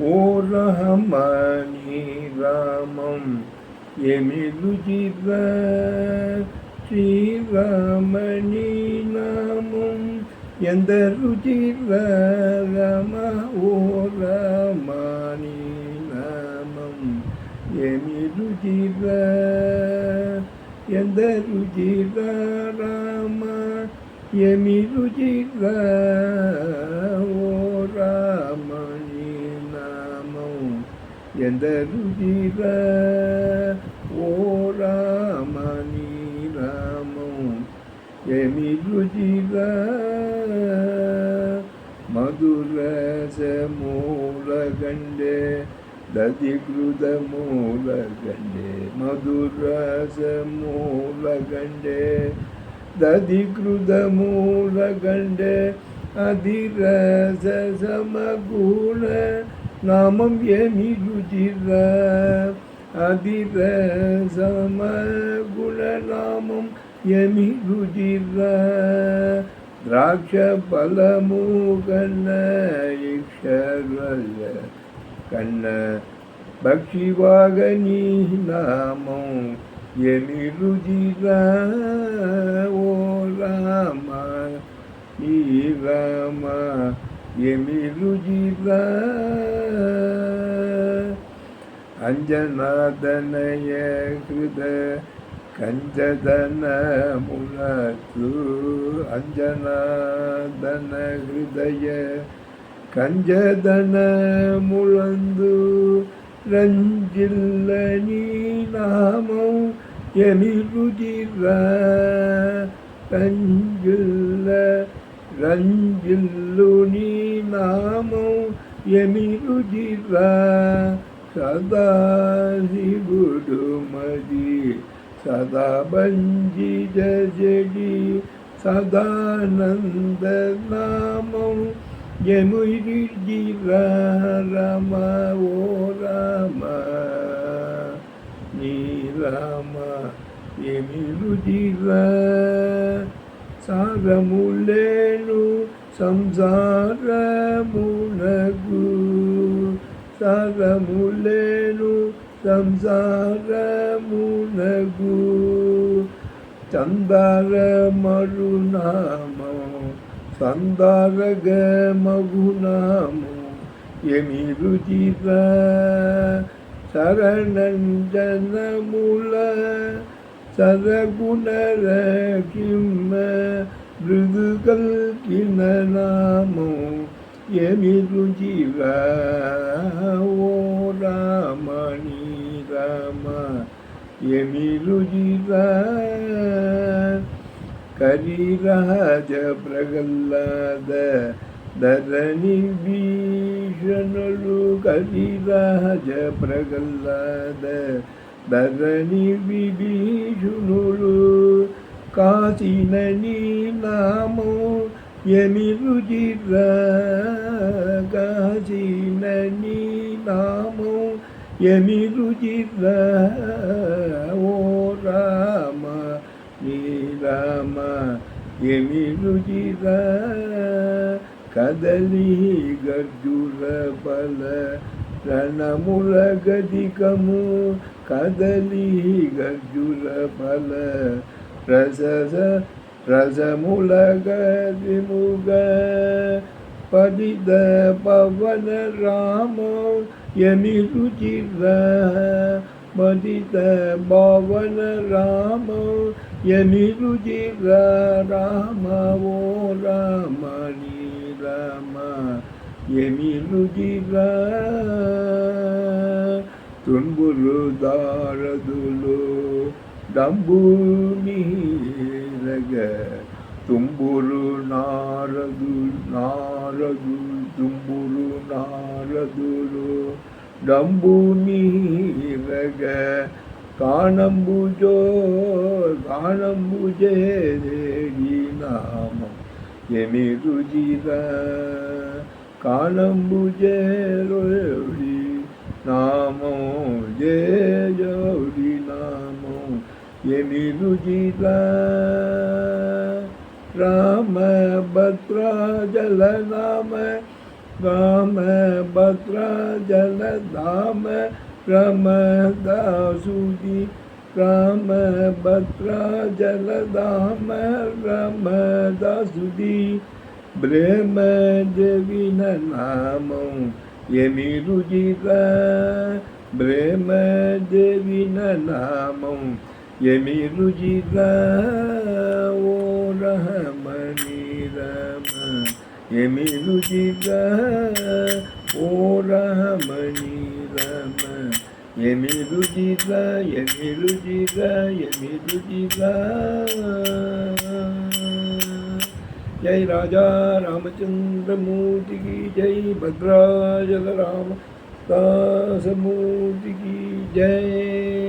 ஓரஹமணி ராமம் எமிருஜித ஸ்ரீராமணி நாமம் எந்த ருஜித ரம ஓரமாணி நாமம் எமிருஜித எந்த ருஜித ராம எமிருஜித ஓ ಎಂದರು ಜೀವ ಓ ರಾಮ ನೀ ರಾಮ ಎಮಿರು ಜೀವ ಮಧುರ ಮೂಲ ಗಂಡೆ ದಧಿಕೃತ ಮೂಲ ಗಂಡೆ ಮಧುರ ಮೂಲ ಗಂಡೆ ದಧಿಕೃತ ಮೂಲ ಗಂಡೆ ಅಧಿರಸ ಸಮಗುಣ நாமம் எமி ருச்சிர திராட்ச பலமுகன இக்ஷரய கண்ண நீ நாமம் எமி ஓ ராம ஈராம எமிரு ஜீவ அஞ்சநாதனய கிருத கஞ்சதன முனத்து. அஞ்சநாதன ஹிருதய கஞ்சதன முழந்து. ரஞ்சில்ல நீ நாமம் எமிருஜிர ரஞ்சில்ல ரஞ்சில்லு நீ నామం ఎనిరుజిరా సదాశివుడు మది సదా బంజి జడి సదానంద నామం యమురిజిరా రమ ఓ రామ నీ రామ ఎమిరుజిరా సారములేను సంసారమునగు సారములేను సంసారమునగు చందర మరునామం సందారగ మగునాము ఎమిరుజిర శరణంజనముల సరగుణర కిమ్మ మృదుకల్ కిననామో ఎమిరుజిర ఓ రామణి రామ ఎమిరుజిర కరిరాజ ప్రగల్లాద ధరణి భీషణులు కరిరాజ ప్రగల్లాద ధరణి విభీషణులు కాసిన నీ నామో ఎమిరుజిర కాసిన నీ నామో ఎమిరుజిర ఓ రామ శ్రీరామ ఎమి రుచిర కదలి గర్జుర బల రణముల గదికము కదలి గర్జుర బల ரசச ரசமுலக விமுக பதித பவன ராமோ எமி ருச்சிர மதித பவன ராமோ எமி ருச்சிர ராமவோ ராமணி ராம எமி ருச்சிர துன்புரு தாரதுலோ ಡಬ್ಬು ನೀರಗ ತುಂಬುರು ನಾರದು ನಾರದು ತುಂಬುರು ನಾರದುರು ಡಂಬು ನೀರಗ ಕಾಣಂಬುಜೋ ಕಾಣಂಬುಜೇ ದೇವಿ ನಾಮ ಎಮಿರುಜಿದ ಕಾಣಂಬುಜೇ ನಾಮೋ ಜಯ ಎಲಿದು ಜೀವ ರಾಮ ಭದ್ರ ಜಲ ನಾಮ ರಾಮ ಭದ್ರ ಜಲ ಧಾಮ ರಮ ದಾಸುಜಿ ರಾಮ ಭದ್ರ ಜಲ ಧಾಮ ರಮ ದಾಸುಜಿ ಬ್ರೇಮ ದೇವಿನ ನಾಮ ಎಮಿರುಜಿತ ಬ್ರೇಮ ದೇವಿನ ನಾಮ यमीर रुजी गो रहमनी रम यमी रुजी गो रहमनी रम यमी रुजी गमी रुजी गमी रुजी ग जय राजा रामचंद्र मूर्ति की जय, भद्राजल राम दास मूर्ति की जय।